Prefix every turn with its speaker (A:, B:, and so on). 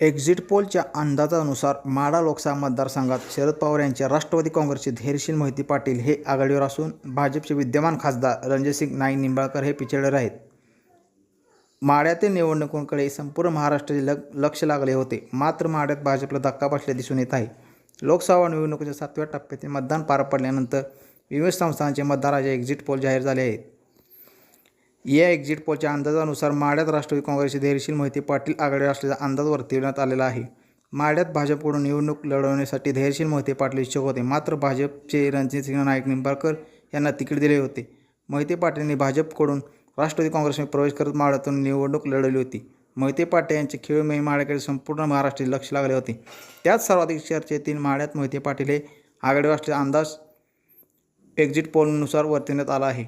A: Exit पोलच्या अंदाजानुसार माडा लोकसभा मतदारसंघात शरद पवार यांच्या राष्ट्रवादी काँग्रेसचे धैर्यशील मोहिती पाटील हे आघाडीवर असून भाजपचे विद्यमान खासदार रणजितसिंग नाईक निंबाळकर हे पिछाडीवर आहेत. माढ्यातील निवडणुकांकडे संपूर्ण महाराष्ट्राचे लग लक्ष लागले होते. मात्र माड्यात भाजपला धक्का बसल्या दिसून येत आहे. लोकसभा निवडणुकीच्या सातव्या टप्प्यातील मतदान पार पडल्यानंतर विविध संस्थांचे मतदाराचे एक्झिट पोल जाहीर झाले आहेत. या एक्झिट पोलच्या अंदाजानुसार माड्यात राष्ट्रवादी काँग्रेसचे धैर्यशील मोहिते पाटील आघाडीवर असल्याचा अंदाज वर्तविण्यात आलेला आहे. माड्यात भाजपकडून निवडणूक लढवण्यासाठी धैर्यशील मोहिते पाटील इच्छुक होते. मात्र भाजपचे रणजितसिंह नाईक निंबाळकर यांना तिकीट दिले होते. मोहिते पाटील यांनी भाजपकडून राष्ट्रवादी काँग्रेसमध्ये प्रवेश करत माड्यातून निवडणूक लढवली होती. मोहिते पाटील यांचे खेळमेळी माड्याकडे संपूर्ण महाराष्ट्राचे लक्ष लागले होते. त्यात सर्वाधिक चर्चेतील माड्यात मोहिते पाटील हे आघाडीवर असल्याचा अंदाज एक्झिट पोलनुसार वर्तवण्यात आला आहे.